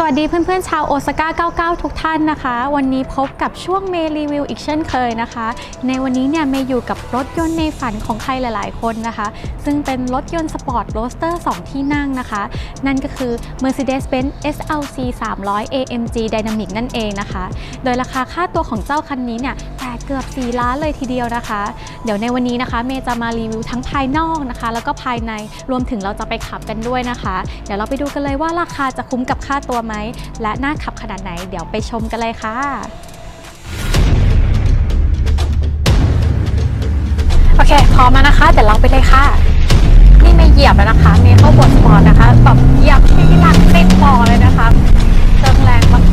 สวัสดีเพื่อนๆ ชาวโอซาก้า 99 ทุกท่านนะคะ วันนี้พบกับช่วงเมรีวิวอีกเช่นเคยนะคะ ในวันนี้เนี่ยเมย์อยู่กับรถยนต์ในฝันของใครหลายๆ คนนะคะ ซึ่งเป็นรถยนต์สปอร์ตโรสเตอร์ 2 ที่นั่งนะคะ นั่นก็คือ Mercedes-Benz SLC 300 AMG Dynamic นั่นเองนะคะ โดยราคาค่าตัวของเจ้าคันนี้เนี่ยแต่เกือบ 4 ล้านเลยทีเดียวนะคะ เดี๋ยวในวันนี้นะคะ เมย์จะมารีวิวทั้งภายนอกนะคะ แล้วก็ภายในรวมถึงเราจะไปขับกันด้วยนะคะ เดี๋ยวเราไปดูกันเลยว่าราคาจะคุ้มกับค่าตัวไหม และน่าขับขนาดไหน เดี๋ยวไปชมกันเลยค่ะโอเค พร้อมแล้วนะคะเดี๋ยวเราไปเลยค่ะ นี่เมย์เหยียบแล้วนะคะเมย์เข้าบทสปอร์ตนะคะแบบเหยียบที่หลังติดต่อเลยนะคะเติมแรงมาก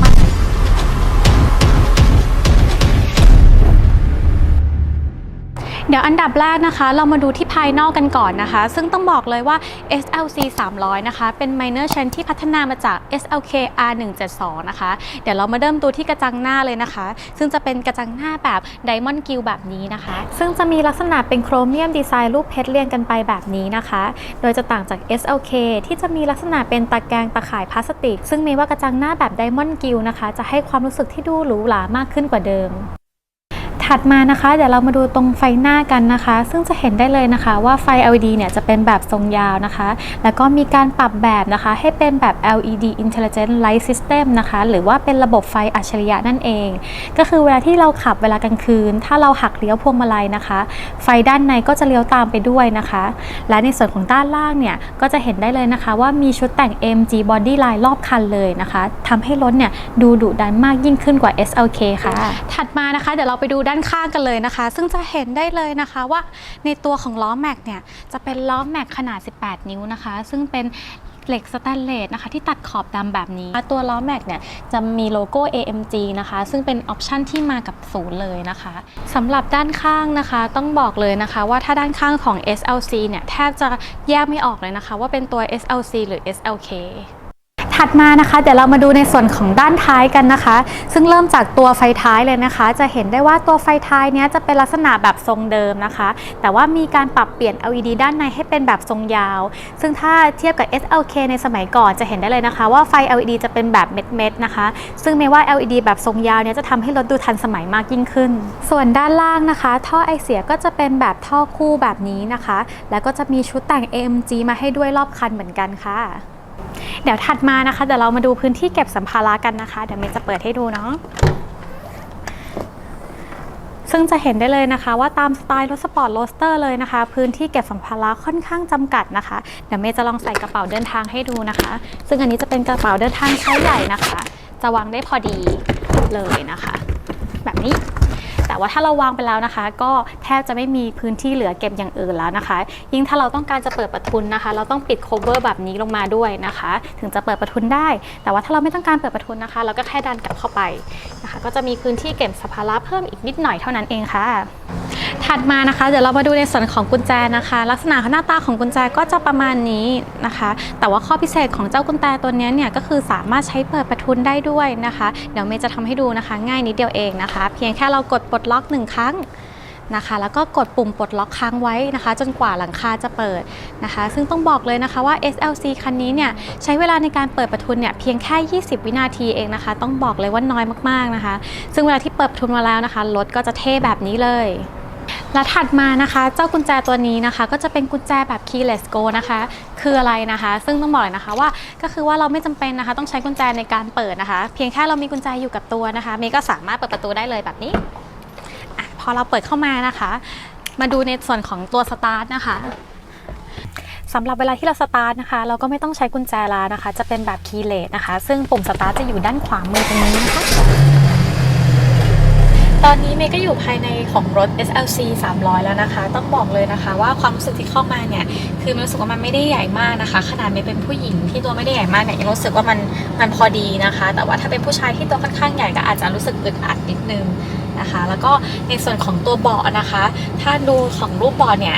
เดี๋ยวอันดับแรกนะคะ เรามาดูที่ภายนอกกันก่อนนะคะ ซึ่งต้องบอกเลยว่า SLC 300 นะคะ เป็น minor chain ที่พัฒนามาจาก SLK R172 นะคะ เดี๋ยวเรามาเริ่มดูที่กระจังหน้าเลยนะคะ ซึ่งจะเป็นกระจังหน้าแบบ Diamond g i l แบบนี้นะคะ ซึ่งจะมีลักษณะเป็นโครเมียมดีไซน์รูปเพชรเรียงกันไปแบบนี้นะคะ โดยจะต่างจาก SLK ที่จะมีลักษณะเป็นตะแกรงตะข่ายพลาสติก ซึ่งมีว่ากระจังหน้าแบบ Diamond Gill นะคะ จะให้ความรู้สึกที่ดูหรูหรามากขึ้นกว่าเดิม ถัดมานะคะเดี๋ยวเรามาดูตรงไฟหน้ากันนะคะ ซึ่งจะเห็นได้เลยนะคะว่าไฟ LED เนี่ยจะเป็นแบบทรงยาวนะคะ แล้วก็มีการปรับแบบนะคะ ให้เป็นแบบ LED Intelligent Light System นะคะ หรือว่าเป็นระบบไฟอัจฉริยะนั่นเอง ก็คือเวลาที่เราขับเวลากลางคืน ถ้าเราหักเลี้ยวพวงมาลัยนะคะ ไฟด้านในก็จะเลี้ยวตามไปด้วยนะคะ และในส่วนของด้านล่างเนี่ยก็จะเห็นได้เลยนะคะ ว่ามีชุดแต่ง MG Body Line รอบคันเลยนะคะทำให้รถเนี่ยดูดุดันมากยิ่งขึ้นกว่า SLK ค่ะ ถัดมานะคะเดี๋ยวเราไปดูด้านานข้างกันเลยนะคะ ซึ่งจะเห็นได้เลยนะคะว่าในตัวของล้อแม็กเนี่ยจะเป็นล้อแม็กขนาด 18 นิ้วนะคะ ซึ่งเป็นเหล็กสแตนเลสนะคะที่ตัดขอบดำแบบนี้ ตัวล้อแม็กเนี่ยจะมีโลโก้ AMG นะคะ ซึ่งเป็นออปชันที่มากับศูนย์เลยนะคะสำหรับด้านข้างนะคะ ต้องบอกเลยนะคะว่าถ้าด้านข้างของ SLC เนี่ยแทบจะแยกไม่ออกเลยนะคะ ว่าเป็นตัว SLC หรือ SLK ถัดมานะคะเดี๋ยวเรามาดูในส่วนของด้านท้ายกันนะคะ ซึ่งเริ่มจากตัวไฟท้ายเลยนะคะ จะเห็นได้ว่าตัวไฟท้ายเนี้ยจะเป็นลักษณะแบบทรงเดิมนะคะ แต่ว่ามีการปรับเปลี่ยน LED ด้านในให้เป็นแบบทรงยาว ซึ่งถ้าเทียบกับ SLK ในสมัยก่อนจะเห็นได้เลยนะคะ ว่าไฟ LED จะเป็นแบบเม็ดๆนะคะ ซึ่งไม่ว่า LED แบบทรงยาวเนี้ยจะทำให้รถดูทันสมัยมากยิ่งขึ้น ส่วนด้านล่างนะคะ ท่อไอเสียก็จะเป็นแบบท่อคู่แบบนี้นะคะ แล้วก็จะมีชุดแต่ง AMG มาให้ด้วยรอบคันเหมือนกันค่ะ เดี๋ยวถัดมานะคะเดี๋ยวเรามาดูพื้นที่เก็บสัมภาระกันนะคะ เดี๋ยวเมย์จะเปิดให้ดูเนาะซึ่งจะเห็นได้เลยนะคะ ว่าตามสไตล์รถสปอร์ตโรสเตอร์เลยนะคะ พื้นที่เก็บสัมภาระค่อนข้างจำกัดนะคะ เดี๋ยวเมย์จะลองใส่กระเป๋าเดินทางให้ดูนะคะ ซึ่งอันนี้จะเป็นกระเป๋าเดินทางไซส์ใหญ่นะคะ จะวางได้พอดีเลยนะคะ แบบนี้ แต่ว่าถ้าเราวางไปแล้วนะคะ ก็แทบจะไม่มีพื้นที่เหลือเก็บอย่างอื่นแล้วนะคะ ยิ่งถ้าเราต้องการจะเปิดประทุนนะคะ เราต้องปิดโคเวอร์แบบนี้ลงมาด้วยนะคะ ถึงจะเปิดประทุนได้ แต่ว่าถ้าเราไม่ต้องการเปิดประทุนนะคะ เราก็แค่ดันกลับเข้าไปนะคะ ก็จะมีพื้นที่เก็บสัมภาระเพิ่มอีกนิดหน่อยเท่านั้นเองค่ะ ถัดมานะคะ เดี๋ยวเรามาดูในส่วนของกุญแจนะคะ ลักษณะหน้าตาของกุญแจก็จะประมาณนี้นะคะ แต่ว่าข้อพิเศษของเจ้ากุญแจตัวนี้เนี่ยก็คือสามารถใช้เปิดประทุนได้ด้วยนะคะ เดี๋ยวเมย์จะทำให้ดูนะคะ ง่ายนิดเดียวเองนะคะ เพียงแค่เรากดปลดล็อกหนึ่งครั้งนะคะแล้วก็กดปุ่มปลดล็อกค้างไว้นะคะ จนกว่าหลังคาจะเปิดนะคะ ซึ่งต้องบอกเลยนะคะว่า SLC คันนี้เนี่ยใช้เวลาในการเปิดประทุนเนี่ยเพียงแค่ 20 วินาทีเองนะคะ ต้องบอกเลยว่าน้อยมากๆนะคะ ซึ่งเวลาที่เปิดประทุนมาแล้วนะคะรถก็จะเท่แบบนี้เลย และถัดมานะคะ เจ้ากุญแจตัวนี้นะคะ ก็จะเป็นกุญแจแบบ keyless go นะคะ คืออะไรนะคะ ซึ่งต้องบอกเลยนะคะว่าก็คือว่าเราไม่จำเป็นนะคะ ต้องใช้กุญแจในการเปิดนะคะ เพียงแค่เรามีกุญแจอยู่กับตัวนะคะเมย์ก็สามารถเปิดประตูได้เลยแบบนี้อพอเราเปิดเข้ามานะคะ มาดูในส่วนของตัวสตาร์ทนะคะสำหรับเวลาที่เราสตาร์ทนะคะ เราก็ไม่ต้องใช้กุญแจแล้วนะคะ จะเป็นแบบ keyless นะคะ ซึ่งปุ่มสตาร์ทจะอยู่ด้านขวามือตรงนี้นะคะ ตอนนี้เมย์ก็อยู่ภายในของรถ SLC 300 แล้วนะคะ ต้องบอกเลยนะคะ ว่าความรู้สึกที่เข้ามาเนี่ย คือเมย์รู้สึกว่ามันไม่ได้ใหญ่มากนะคะ ขนาดเมย์เป็นผู้หญิงที่ตัวไม่ได้ใหญ่มากเนี่ยยังรู้สึกว่ามันมันพอดีนะคะ แต่ว่าถ้าเป็นผู้ชายที่ตัวค่อนข้างใหญ่ก็อาจจะรู้สึกอึดอัดนิดนึงนะคะ แล้วก็ในส่วนของตัวเบาะนะคะ ถ้าดูของรูปเบาะเนี่ย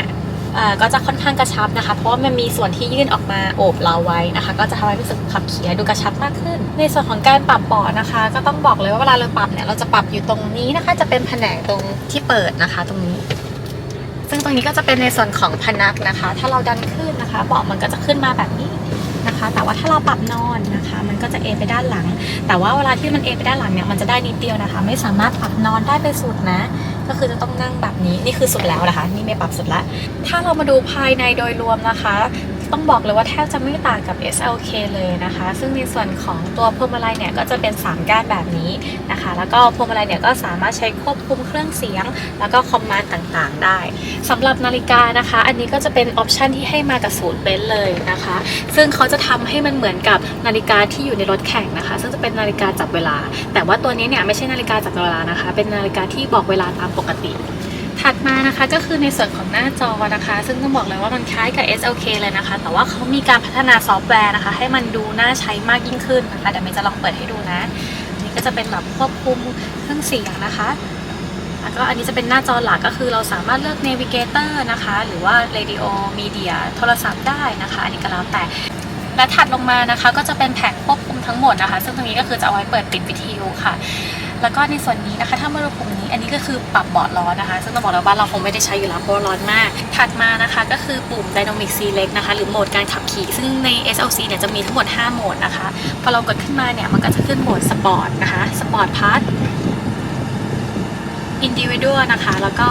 ก็จะค่อนข้างกระชับนะคะ เพราะว่ามันมีส่วนที่ยื่นออกมาโอบเราไว้นะคะ ก็จะทำให้รู้สึกขับเคียดูกระชับมากขึ้น ในส่วนของการปรับเบาะนะคะ ก็ต้องบอกเลยว่าเวลาเราปรับเนี่ยเราจะปรับอยู่ตรงนี้นะคะ จะเป็นแผนงตรงที่เปิดนะคะ ตรงนี้ ซึ่งตรงนี้ก็จะเป็นในส่วนของพนักนะคะ ถ้าเราดันขึ้นนะคะเบาะมันก็จะขึ้นมาแบบนี้นะคะ แต่ว่าถ้าเราปรับนอนนะคะ มันก็จะเอไปด้านหลัง แต่ว่าเวลาที่มันเอไปด้านหลังเนี่ยมันจะได้นิดเดียวนะคะ ไม่สามารถปรับนอนได้ไปสุดนะ ก็คือจะต้องนั่งแบบนี้นี่คือสุดแล้วนะคะ นี่ไม่ปรับสุดละถ้าเรามาดูภายในโดยรวมนะคะ ต้องบอกเลยว่าแทบจะไม่ต่างกับ SLK เลยนะคะ ซึ่งในส่วนของตัวพวงมาลัยเนี่ยก็จะเป็น 3 ก้านแบบนี้นะคะ แล้วก็พวงมาลัยเนี่ยก็สามารถใช้ควบคุมเครื่องเสียง แล้วก็คอมมานด์ต่างๆ ได้สำหรับนาฬิกานะคะ อันนี้ก็จะเป็นออปชันที่ให้มากับศูนย์เบนซ์เลยนะคะ ซึ่งเขาจะทำให้มันเหมือนกับนาฬิกาที่อยู่ในรถแข่งนะคะ ซึ่งจะเป็นนาฬิกาจับเวลา แต่ว่าตัวนี้เนี่ยไม่ใช่นาฬิกาจับเวลานะคะ เป็นนาฬิกาที่บอกเวลาตามปกติ ถัดมานะคะก็คือในส่วนของหน้าจอนะคะ ซึ่งต้องบอกเลยว่ามันคล้ายกับ SLK เลยนะคะ แต่ว่าเขามีการพัฒนาซอฟต์แวร์นะคะ ให้มันดูน่าใช้มากยิ่งขึ้นนะคะเดี๋ยวเมย์จะลองเปิดให้ดูนะอันนี้ก็จะเป็นแบบควบคุมเครื่องเสียงนะคะแล้วก็อันนี้จะเป็นหน้าจอหลักก็คือเราสามารถเลือก Navigator นะคะ หรือว่า Radio Media โทรศัพท์ได้นะคะ อันนี้ก็แล้วแต่และถัดลงมานะคะก็จะเป็นแผงควบคุมทั้งหมดนะคะ ซึ่งตรงนี้ก็คือจะเอาไว้เปิดปิดวิทยุค่ะ แล้วก็ในส่วนนี้นะคะถ้ามาดูปุ่ม อันนี้ก็คือปรับเบาะร้อนนะคะ ซึ่งต้องบอกเลยว่าเราคงไม่ได้ใช้อยู่แล้วเพราะร้อนมาก ถัดมานะคะก็คือปุ่ม Dynamic Select นะคะ หรือโหมดการขับขี่ ซึ่งใน SLC เนี่ยจะมีทั้งหมด 5 โหมดนะคะ พอเรากดขึ้นมาเนี่ยมันก็จะขึ้นโหมดสปอร์ตนะคะสปอร์ตพาร์ท Individual นะคะ แล้วก็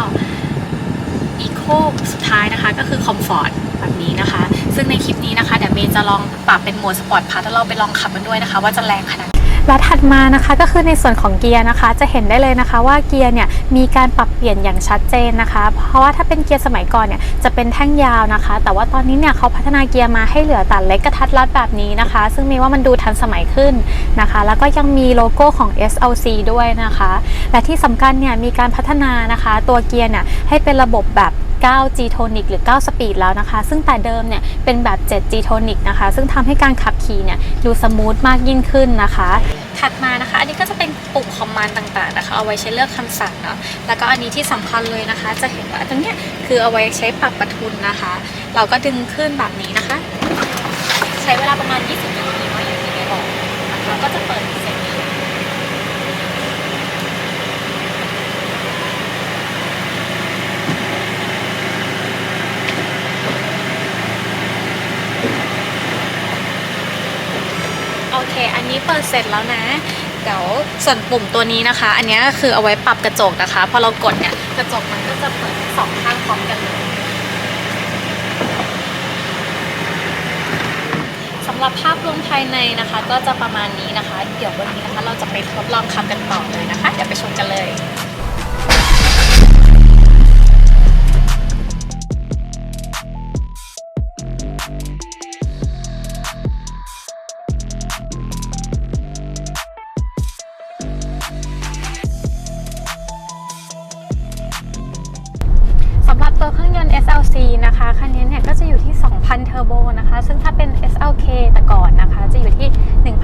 Eco สุดท้ายนะคะก็คือ Comfort แบบนี้นะคะ ซึ่งในคลิปนี้นะคะเดี๋ยวเมย์จะลองปรับเป็นโหมดสปอร์ตพาร์ทแล้วเราไปลองขับกันด้วยนะคะ ว่าจะแรงขนาด และถัดมานะคะก็คือในส่วนของเกียร์นะคะ จะเห็นได้เลยนะคะว่าเกียร์เนี่ยมีการปรับเปลี่ยนอย่างชัดเจนนะคะ เพราะว่าถ้าเป็นเกียร์สมัยก่อนเนี่ยจะเป็นแท่งยาวนะคะ แต่ว่าตอนนี้เนี่ยเขาพัฒนาเกียร์มาให้เหลือแต่เล็กกระทัดรัดแบบนี้นะคะ ซึ่งมีว่ามันดูทันสมัยขึ้นนะคะ แล้วก็ยังมีโลโก้ของ SLC ด้วยนะคะ และที่สำคัญเนี่ยมีการพัฒนานะคะตัวเกียร์เนี่ยให้เป็นระบบแบบ9 G tonic หรือ 9 speed แล้วนะคะ ซึ่งแต่เดิมเนี่ยเป็นแบบ 7 G tonic นะคะ ซึ่งทำให้การขับขี่เนี่ยดูสมูทมากยิ่งขึ้นนะคะ ถัดมานะคะ อันนี้ก็จะเป็นปุ่มคอมมานด์ต่างๆนะคะ เอาไว้ใช้เลือกคำสั่งเนาะ แล้วก็อันนี้ที่สำคัญเลยนะคะ จะเห็นว่าตรงเนี้ยคือเอาไว้ใช้ปรับประทุนนะคะ เราก็ดึงขึ้นแบบนี้นะคะ ใช้เวลาประมาณ 20 นาทีเนาะอย่างที่ไมย์บอกนะคะก็จะเปิด เสร็จโอเค อันนี้เปิดเสร็จแล้วนะ เดี๋ยวส่วนปุ่มตัวนี้นะคะ อันนี้ก็คือเอาไว้ปรับกระจกนะคะ พอเรากดเนี่ยกระจกมันก็จะเปิดสองข้างพร้อมกันเลยสำหรับภาพรวมภายในนะคะ ก็จะประมาณนี้นะคะ เดี๋ยววันนี้นะคะเราจะไปทดลองขับกันต่อเลยนะคะ เดี๋ยวไปชมกันเลย SLC นะคะคันนี้เนี่ยก็จะอยู่ที่ 2,000 เทอร์โบนะคะ ซึ่งถ้าเป็น SLK แต่ก่อนนะคะ จะอยู่ที่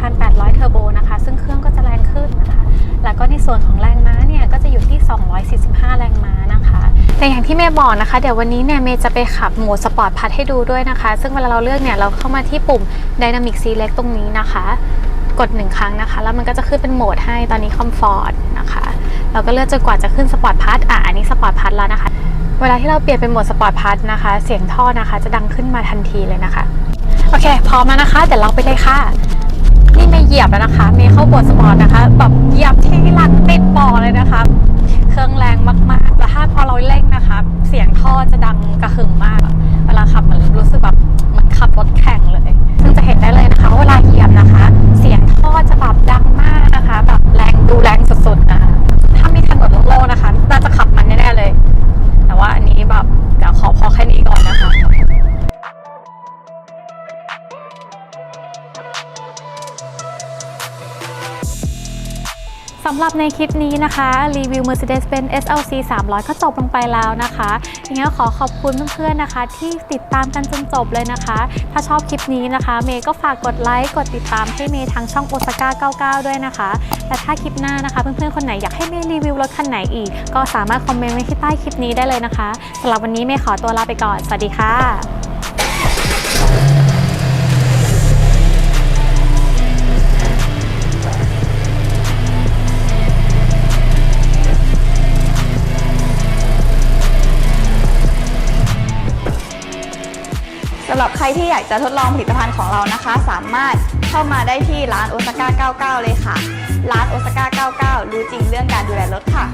1,800 เทอร์โบนะคะ ซึ่งเครื่องก็จะแรงขึ้นนะคะ แล้วก็ในส่วนของแรงม้าเนี่ยก็จะอยู่ที่ 245 แรงม้านะคะแต่อย่างที่เมย์บอกนะคะ เดี๋ยววันนี้เนี่ยเมย์จะไปขับโหมดสปอร์ตพัทให้ดูด้วยนะคะ ซึ่งเวลาเราเลือกเนี่ยเราเข้ามาที่ปุ่ม Dynamic Select ตรงนี้นะคะ กดหนึ่งครั้งนะคะ แล้วมันก็จะขึ้นเป็นโหมดให้ตอนนี้ Comfort นะคะเราก็เลือกจนกว่าจะขึ้นสปอร์ตพัทอะอันนี้สปอร์ตพัทแล้วนะคะ เวลาที่เราเปลี่ยนเป็นโหมดสปอร์ตพัทนะคะ เสียงท่อนะคะจะดังขึ้นมาทันทีเลยนะคะ โอเค พร้อมแล้วนะคะ เดี๋ยวเราไปเลยค่ะ นี่เมย์เหยียบแล้วนะคะ เมย์เข้าโหมดสปอร์ตนะคะ แบบเหยียบที่หลังติดบ่อเลยนะคะ เครื่องแรงมากๆแล้วถ้าพอเราเร่งนะคะ เสียงท่อจะดังกระหึ่มมาก เวลาขับมันรู้สึกแบบเหมือนขับรถแข่งเลย ซึ่งจะเห็นได้เลยนะคะ เวลาเหยียบนะคะ เสียงท่อจะแบบดังมากนะคะ แบบแรงดูแรงำหรับในคลิปนี้นะคะ รีวิว Mercedes-Benz SLC 300 ก็จบลงไปแล้วนะคะยังไงก็ขอขอบคุณเพื่อนๆนะคะ ที่ติดตามกันจนจบเลยนะคะ ถ้าชอบคลิปนี้นะคะ เมย์ก็ฝากกดไลค์ กดติดตามให้เมย์ทางช่องโอซาก้า99 ด้วยนะคะและถ้าคลิปหน้านะคะ เพื่อนๆ คนไหนอยากให้เมย์รีวิวรถคันไหนอีก ก็สามารถคอมเมนต์ไว้ที่ใต้คลิปนี้ได้เลยนะคะสำหรับวันนี้เมย์ขอตัวลาไปก่อน สวัสดีค่ะ ใครที่อยากจะทดลองผลิตภัณฑ์ของเรานะคะ สามารถเข้ามาได้ที่ร้านโอซาก้า99 เลยค่ะ ร้านโอซาก้า99 รู้จริงเรื่องการดูแลรถค่ะ